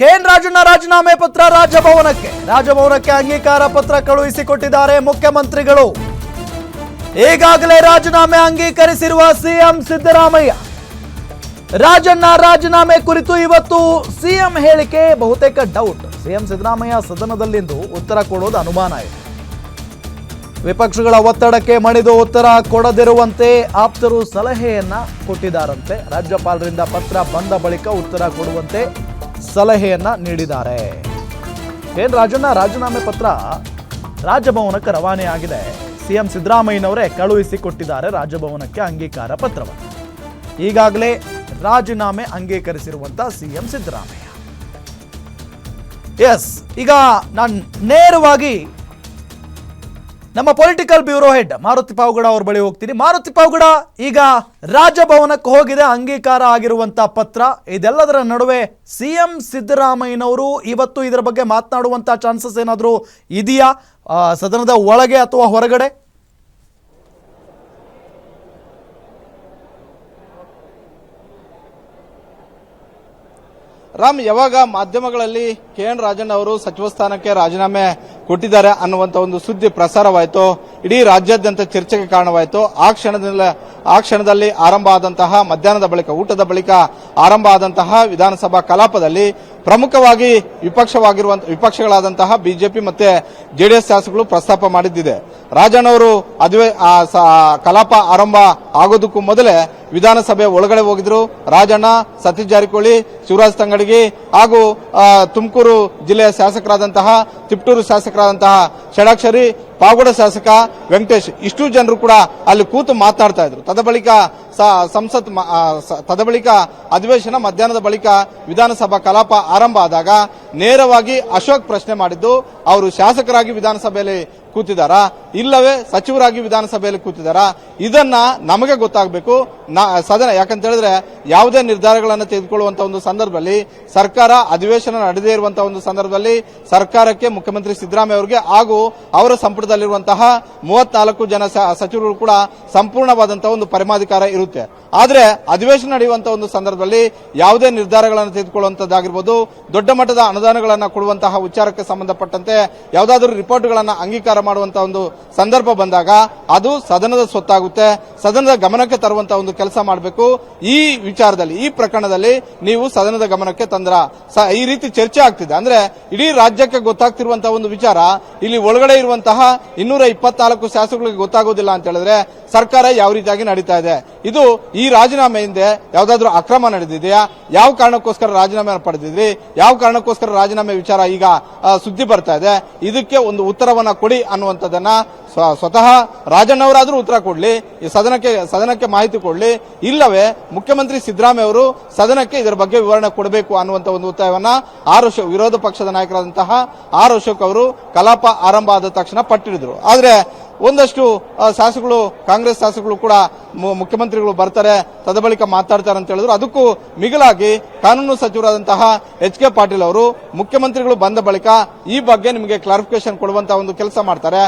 K N Rajanna ರಾಜೀನಾಮೆ ಪತ್ರ ರಾಜಭವನಕ್ಕೆ. ರಾಜಭವನಕ್ಕೆ ಅಂಗೀಕಾರ ಪತ್ರ ಕಳುಹಿಸಿಕೊಟ್ಟಿದ್ದಾರೆ ಮುಖ್ಯಮಂತ್ರಿಗಳು. ಈಗಾಗಲೇ ರಾಜೀನಾಮೆ ಅಂಗೀಕರಿಸಿರುವ ಸಿಎಂ ಸಿದ್ದರಾಮಯ್ಯ. ರಾಜಣ್ಣ ರಾಜೀನಾಮೆ ಕುರಿತು ಇವತ್ತು ಸಿಎಂ ಹೇಳಿಕೆ, ಬಹುತೇಕ ಡೌಟ್ ಸಿಎಂ ಸಿದ್ದರಾಮಯ್ಯ ಸದನದಲ್ಲಿಂದು ಉತ್ತರ ಕೊಡೋದು ಅನುಮಾನ ಇದೆ. ವಿಪಕ್ಷಗಳ ಒತ್ತಡಕ್ಕೆ ಮಣಿದು ಉತ್ತರ ಕೊಡದಿರುವಂತೆ ಆಪ್ತರು ಸಲಹೆಯನ್ನ ಕೊಟ್ಟಿದ್ದಾರಂತೆ. ರಾಜ್ಯಪಾಲರಿಂದ ಪತ್ರ ಬಂದ ಬಳಿಕ ಉತ್ತರ ಕೊಡುವಂತೆ ಸಲಹೆಯನ್ನ ನೀಡಿದ್ದಾರೆ. ಏನ್ ರಾಜಣ್ಣ, ರಾಜೀನಾಮೆ ಪತ್ರ ರಾಜಭವನಕ್ಕೆ ರವಾನೆಯಾಗಿದೆ. ಸಿಎಂ ಸಿದ್ದರಾಮಯ್ಯನವರೇ ಕಳುಹಿಸಿ ಕೊಟ್ಟಿದ್ದಾರೆ ರಾಜಭವನಕ್ಕೆ ಅಂಗೀಕಾರ ಪತ್ರವನ್ನು. ಈಗಾಗಲೇ ರಾಜೀನಾಮೆ ಅಂಗೀಕರಿಸಿರುವಂತ ಸಿಎಂ ಸಿದ್ದರಾಮಯ್ಯ. ಎಸ್, ಈಗ ನಾನು ನೇರವಾಗಿ ನಮ್ಮ political bureau head Maruti Pavagada ಅವ್ರ ಬಳಿ ಹೋಗ್ತೀನಿ. ಮಾರುತಿ ಪಾವಗಡ, ಈಗ ರಾಜಭವನಕ್ಕೆ ಹೋಗಿದೆ, ಅಂಗೀಕಾರ ಆಗಿರುವಂತಹ ಪತ್ರ. ಇದೆಲ್ಲದರ ನಡುವೆ ಸಿಎಂ ಸಿದ್ದರಾಮಯ್ಯನವರು ಇವತ್ತು ಇದರ ಬಗ್ಗೆ ಮಾತನಾಡುವಂತಹ ಚಾನ್ಸಸ್ ಏನಾದರೂ ಇದೆಯಾ? ಸದನದ ಒಳಗೆ ಅಥವಾ ಹೊರಗಡೆ? ರಾಮ್, ಯಾವಾಗ ಮಾಧ್ಯಮಗಳಲ್ಲಿ ಕೆ ಎನ್ ರಾಜಣ್ಣ ಅವರು ಸಚಿವ ಸ್ಥಾನಕ್ಕೆ ರಾಜೀನಾಮೆ ಕೊಟ್ಟಿದ್ದಾರೆ ಅನ್ನುವಂತ ಒಂದು ಸುದ್ದಿ ಪ್ರಸಾರವಾಯಿತು. ಇಡೀ ರಾಜ್ಯಾದ್ಯಂತ ಚರ್ಚೆಗೆ ಕಾರಣವಾಯಿತು. ಆ ಕ್ಷಣದಿಂದ ಆ ಕ್ಷಣದಲ್ಲಿ ಆರಂಭ ಆದಂತಹ ಮಧ್ಯಾಹ್ನದ ಬಳಿಕ, ಊಟದ ಬಳಿಕ ಆರಂಭ ಆದಂತಹ ವಿಧಾನಸಭಾ ಕಲಾಪದಲ್ಲಿ ಪ್ರಮುಖವಾಗಿ ವಿಪಕ್ಷವಾಗಿರುವಂತ, ವಿಪಕ್ಷಗಳಾದಂತಹ ಬಿಜೆಪಿ ಮತ್ತೆ ಜೆಡಿಎಸ್ ಶಾಸಕರು ಪ್ರಸ್ತಾಪ ಮಾಡಿದ್ದಿದೆ. ರಾಜಣ್ಣ ಅವರು ಅಧಿವೇ ಆ, ಸ- ಕಲಾಪ ಆರಂಭ ಆಗೋದಕ್ಕೂ ಮೊದಲೇ ವಿಧಾನಸಭೆ ಒಳಗಡೆ ಹೋಗಿದ್ರು. ರಾಜಣ್ಣ ಸತೀಶ್ ಜಾರಕಿಹೊಳಿ ಶಿವರಾಜ್ ತಂಗಡಗಿ ಹಾಗೂ ತುಮಕೂರು ಜಿಲ್ಲೆಯ ಶಾಸಕರಾದಂತಹ ತಿಪ್ಟೂರು ಶಾಸಕರಾದಂತಹ ಷಡಾಕ್ಷರಿ ಪಾವಗಡ ಶಾಸಕ ವೆಂಕಟೇಶ್ ಇಷ್ಟು ಜನರು ಕೂಡ ಅಲ್ಲಿ ಕೂತು ಮಾತಾಡ್ತಾ ಇದ್ರು. ತದ ಬಳಿಕ ಸಂಸತ್ ತದ ಬಳಿಕ ಅಧಿವೇಶನ ಮಧ್ಯಾಹ್ನದ ಬಳಿಕ ವಿಧಾನಸಭಾ ಕಲಾಪ ಆರಂಭ ಆದಾಗ ನೇರವಾಗಿ ಅಶೋಕ್ ಪ್ರಶ್ನೆ ಮಾಡಿದ್ದು ಅವರು ಶಾಸಕರಾಗಿ ವಿಧಾನಸಭೆಯಲ್ಲಿ ಕೂತಿದ್ದಾರಾ? ಇಲ್ಲವೇ ಸಚಿವರಾಗಿ ವಿಧಾನಸಭೆಯಲ್ಲಿ ಕೂತಿದ್ದಾರಾ? ಇದನ್ನ ನಮಗೆ ಗೊತ್ತಾಗಬೇಕು. ಸದನ ಯಾಕಂತ ಹೇಳಿದ್ರೆ ಯಾವುದೇ ನಿರ್ಧಾರಗಳನ್ನು ತೆಗೆದುಕೊಳ್ಳುವಂತ ಒಂದು ಸಂದರ್ಭದಲ್ಲಿ ಸರ್ಕಾರ ಅಧಿವೇಶನ ನಡೆದೇ ಇರುವಂತಹ ಒಂದು ಸಂದರ್ಭದಲ್ಲಿ ಸರ್ಕಾರಕ್ಕೆ ಮುಖ್ಯಮಂತ್ರಿ ಸಿದ್ದರಾಮಯ್ಯ ಅವರಿಗೆ ಹಾಗೂ ಅವರ ಸಂಪುಟದಲ್ಲಿರುವಂತಹ ಮೂವತ್ನಾಲ್ಕು ಜನ ಸಚಿವರು ಕೂಡ ಸಂಪೂರ್ಣವಾದಂತಹ ಒಂದು ಪರಮಾಧಿಕಾರ ಇರುತ್ತೆ. ಆದ್ರೆ ಅಧಿವೇಶನ ನಡೆಯುವಂತಹ ಒಂದು ಸಂದರ್ಭದಲ್ಲಿ ಯಾವುದೇ ನಿರ್ಧಾರಗಳನ್ನು ತೆಗೆದುಕೊಳ್ಳುವಂತದ್ದಾಗಿರ್ಬೋದು, ದೊಡ್ಡ ಮಟ್ಟದ ಅನುದಾನಗಳನ್ನು ಕೊಡುವಂತಹ ವಿಚಾರಕ್ಕೆ ಸಂಬಂಧಪಟ್ಟಂತೆ ಯಾವುದಾದ್ರೂ ರಿಪೋರ್ಟ್ಗಳನ್ನು ಅಂಗೀಕಾರ ಮಾಡುವಂತಹ ಒಂದು ಸಂದರ್ಭ ಬಂದಾಗ ಅದು ಸದನದ ಸ್ವತ್ತಾಗುತ್ತೆ, ಸದನದ ಗಮನಕ್ಕೆ ತರುವಂತಹ ಒಂದು ಕೆಲಸ ಮಾಡಬೇಕು. ಈ ವಿಚಾರದಲ್ಲಿ, ಈ ಪ್ರಕರಣದಲ್ಲಿ ನೀವು ಸದನದ ಗಮನಕ್ಕೆ ತಂದ್ರ ಈ ರೀತಿ ಚರ್ಚೆ ಆಗ್ತಿದೆ. ಅಂದ್ರೆ, ಇಡೀ ರಾಜ್ಯಕ್ಕೆ ಗೊತ್ತಾಗ್ತಿರುವಂತಹ ಒಂದು ವಿಚಾರ, ಇಲ್ಲಿ ಒಳಗಡೆ ಇರುವಂತಹ ಇನ್ನೂರ ಇಪ್ಪತ್ನಾಲ್ಕು ಶಾಸಕರಿಗೆ ಗೊತ್ತಾಗೋದಿಲ್ಲ ಅಂತ ಹೇಳಿದ್ರೆ ಸರ್ಕಾರ ಯಾವ ರೀತಿಯಾಗಿ ನಡೀತಾ ಇದೆ? ಇದು ಈ ರಾಜೀನಾಮೆ ಹಿಂದೆ ಯಾವ್ದಾದ್ರು ಅಕ್ರಮ ನಡೆದಿದೆಯಾ? ಯಾವ ಕಾರಣಕ್ಕೋಸ್ಕರ ರಾಜೀನಾಮೆ ಪಡೆದಿದ್ರಿ? ಯಾವ ಕಾರಣಕ್ಕೋಸ್ಕರ ರಾಜೀನಾಮೆ ವಿಚಾರ ಈಗ ಸುದ್ದಿ ಬರ್ತಾ ಇದೆ? ಇದಕ್ಕೆ ಒಂದು ಉತ್ತರವನ್ನ ಕೊಡಿ ಅನ್ನುವಂಥದ್ದನ್ನ ಸ್ವತಃ ರಾಜಣ್ಣವರಾದರೂ ಉತ್ತರ ಕೊಡಲಿ, ಈ ಸದನಕ್ಕೆ ಸದನಕ್ಕೆ ಮಾಹಿತಿ ಕೊಡಲಿ. ಇಲ್ಲವೇ, ಮುಖ್ಯಮಂತ್ರಿ ಸಿದ್ದರಾಮಯ್ಯ ಅವರು ಸದನಕ್ಕೆ ಇದರ ಬಗ್ಗೆ ವಿವರಣೆ ಕೊಡಬೇಕು ಅನ್ನುವಂಥ ಒಂದು ಒತ್ತಾಯವನ್ನು ಆರ್ ಅಶೋಕ್ ವಿರೋಧ ಪಕ್ಷದ ನಾಯಕರಾದಂತಹ ಆರ್ ಅಶೋಕ್ ಅವರು ಕಲಾಪ ಆರಂಭ ಆದ ತಕ್ಷಣ ಪಟ್ಟಿಡಿದ್ರು ಆದರೆ ಒಂದಷ್ಟು ಶಾಸಕರು, ಕಾಂಗ್ರೆಸ್ ಶಾಸಕರು ಕೂಡ ಮುಖ್ಯಮಂತ್ರಿಗಳು ಬರ್ತಾರೆ ತದಬಳಿಕ ಮಾತಾಡ್ತಾರೆ ಅಂತ ಹೇಳಿದ್ರು. ಅದಕ್ಕೂ ಮಿಗಿಲಾಗಿ ಕಾನೂನು ಸಚಿವರಾದಂತಹ ಎಚ್ ಕೆ ಪಾಟೀಲ್ ಅವರು ಮುಖ್ಯಮಂತ್ರಿಗಳು ಬಂದ ಬಳಿಕ ಈ ಬಗ್ಗೆ ನಿಮಗೆ ಕ್ಲಾರಿಫಿಕೇಶನ್ ಕೊಡುವಂತಹ ಒಂದು ಕೆಲಸ ಮಾಡ್ತಾರೆ.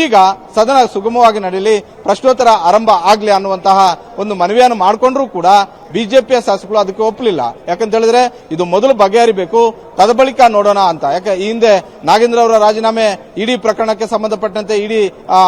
ಈಗ ಸದನ ಸುಗಮವಾಗಿ ನಡೀಲಿ, ಪ್ರಶ್ನೋತ್ತರ ಆರಂಭ ಆಗಲಿ ಅನ್ನುವಂತಹ ಒಂದು ಮನವಿಯನ್ನು ಮಾಡಿಕೊಂಡ್ರೂ ಕೂಡ ಬಿಜೆಪಿಯ ಶಾಸಕರು ಅದಕ್ಕೆ ಒಪ್ಪಲಿಲ್ಲ. ಯಾಕಂತ ಹೇಳಿದ್ರೆ ಇದು ಮೊದಲು ಬಗೆಹರಿಬೇಕು ತದಬಳಿಕ ನೋಡೋಣ ಅಂತ. ಯಾಕೆ, ಈ ಹಿಂದೆ ನಾಗೇಂದ್ರ ಅವರ ರಾಜೀನಾಮೆ ಇಡೀ ಪ್ರಕರಣಕ್ಕೆ ಸಂಬಂಧಪಟ್ಟಂತೆ ಇಡೀ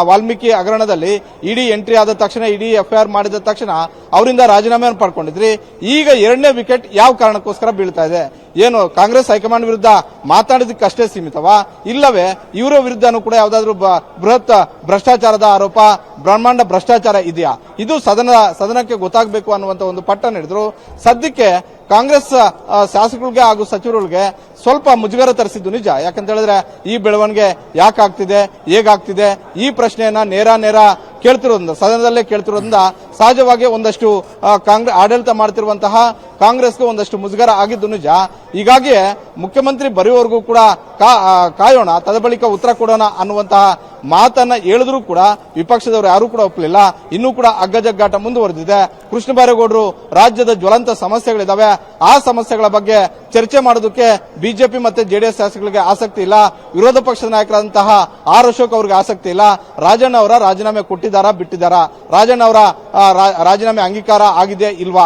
ವಾಲ್ಮೀಕಿ ಹಗರಣದಲ್ಲಿ ಇಡೀ ಎಂಟ್ರಿ ಆದ ತಕ್ಷಣ ಇಡೀ ಎಫ್ಐಆರ್ ಮಾಡಿದ ತಕ್ಷಣ ಅವರಿಂದ ರಾಜೀನಾಮೆಯನ್ನು ಪಡ್ಕೊಂಡಿದ್ರಿ. ಈಗ ಎರಡನೇ ವಿಕೆಟ್ ಯಾವ ಕಾರಣಕ್ಕೋಸ್ಕರ ಬೀಳ್ತಾ ಇದೆ? ಏನು, ಕಾಂಗ್ರೆಸ್ ಹೈಕಮಾಂಡ್ ವಿರುದ್ಧ ಮಾತಾಡಿದಕ್ಕಷ್ಟೇ ಸೀಮಿತವಾ? ಇಲ್ಲವೇ, ಇವರ ವಿರುದ್ಧನೂ ಕೂಡ ಯಾವ್ದಾದ್ರು ಬೃಹತ್ ಭ್ರಷ್ಟಾಚಾರದ ಆರೋಪ, ಬ್ರಹ್ಮಾಂಡ ಭ್ರಷ್ಟಾಚಾರ ಇದೆಯಾ? ಇದು ಸದನ, ಸದನಕ್ಕೆ ಗೊತ್ತಾಗಬೇಕು ಅನ್ನುವಂತ ಒಂದು ಪಟ್ಟ ನಡೆದ್ರು ಸದ್ಯಕ್ಕೆ ಕಾಂಗ್ರೆಸ್ ಶಾಸಕರಿಗೆ ಹಾಗೂ ಸಚಿವರುಗಳಿಗೆ ಸ್ವಲ್ಪ ಮುಜುಗರ ತರಿಸಿದ್ದು ನಿಜ. ಯಾಕಂತ ಹೇಳಿದ್ರೆ ಈ ಬೆಳವಣಿಗೆ ಯಾಕಾಗ್ತಿದೆ, ಹೇಗಾಗ್ತಿದೆ? ಈ ಪ್ರಶ್ನೆಯನ್ನ ನೇರ ನೇರ ಕೇಳ್ತಿರೋದ್ರಿಂದ ಸದನದಲ್ಲೇ ಕೇಳ್ತಿರೋದ್ರಿಂದ ಸಹಜವಾಗಿ ಒಂದಷ್ಟು ಕಾಂಗ್ರೆಸ್ ಆಡಳಿತ ಮಾಡ್ತಿರುವಂತಹ ಕಾಂಗ್ರೆಸ್ಗೆ ಒಂದಷ್ಟು ಮುಜುಗರ ಆಗಿದ್ದು ನಿಜ. ಹೀಗಾಗಿ ಮುಖ್ಯಮಂತ್ರಿ ಬರೆಯುವವರೆಗೂ ಕೂಡ ಕಾಯೋಣ ತದ ಬಳಿಕ ಉತ್ತರ ಕೊಡೋಣ ಅನ್ನುವಂತಹ ಮಾತನ್ನ ಹೇಳಿದ್ರು ಕೂಡ ವಿಪಕ್ಷದವರು ಯಾರು ಕೂಡ ಒಪ್ಪಲಿಲ್ಲ. ಇನ್ನೂ ಕೂಡ ಅಗ್ಗಜಗ್ಗಾಟ ಮುಂದುವರೆದಿದೆ. ಕೃಷ್ಣ ಬೈರೇಗೌಡರು ರಾಜ್ಯದ ಜ್ವಲಂತ ಸಮಸ್ಯೆಗಳಿದಾವೆ. ಆ ಸಮಸ್ಯೆಗಳ ಬಗ್ಗೆ ಚರ್ಚೆ ಮಾಡೋದಕ್ಕೆ ಬಿಜೆಪಿ ಮತ್ತೆ ಜೆಡಿಎಸ್ ಶಾಸಕರಿಗೆ ಆಸಕ್ತಿ ಇಲ್ಲ. ವಿರೋಧ ಪಕ್ಷದ ನಾಯಕರಾದಂತಹ ಆರ್ ಅಶೋಕ್ ಅವರಿಗೆ ಆಸಕ್ತಿ ಇಲ್ಲ. ರಾಜಣ್ಣ ಅವರ ರಾಜೀನಾಮೆ ಕೊಟ್ಟಿದ್ದಾರಾ, ಬಿಟ್ಟಿದ್ದಾರಾ? ರಾಜಣ್ಣ ಅವರ ರಾಜೀನಾಮೆ ಅಂಗೀಕಾರ ಆಗಿದೆ ಇಲ್ವಾ?